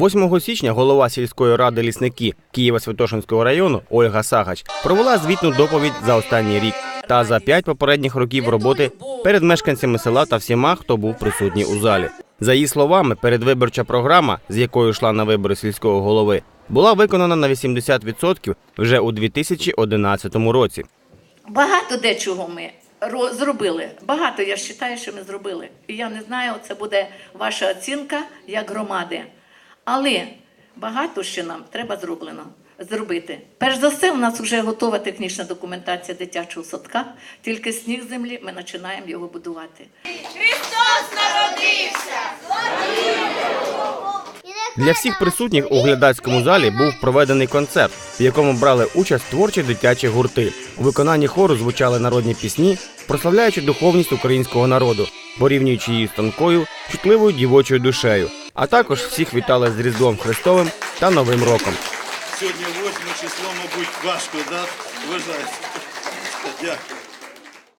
8 січня голова сільської ради лісники Києво-Святошинського району Ольга Сагач провела звітну доповідь за останній рік та за п'ять попередніх років роботи перед мешканцями села та всіма, хто був присутній у залі. За її словами, передвиборча програма, з якою йшла на вибори сільського голови, була виконана на 80% вже у 2011 році. Багато дечого ми ро- зробили. Багато я вважаю, що ми зробили. І я не знаю, це буде ваша оцінка як громади. Але багато ще нам треба зроблено. Зробити. Перш за все, у нас вже готова технічна документація дитячого садка, тільки сніг землі ми починаємо його будувати. Для всіх присутніх у глядацькому залі був проведений концерт, в якому брали участь творчі дитячі гурти. У виконанні хору звучали народні пісні, прославляючи духовність українського народу, порівнюючи її з тонкою, чутливою дівочою душею. А також всіх вітали з Різдвом Христовим та Новим роком. Сьогодні 8 число, мабуть, важко, да? Вважається. Дякую.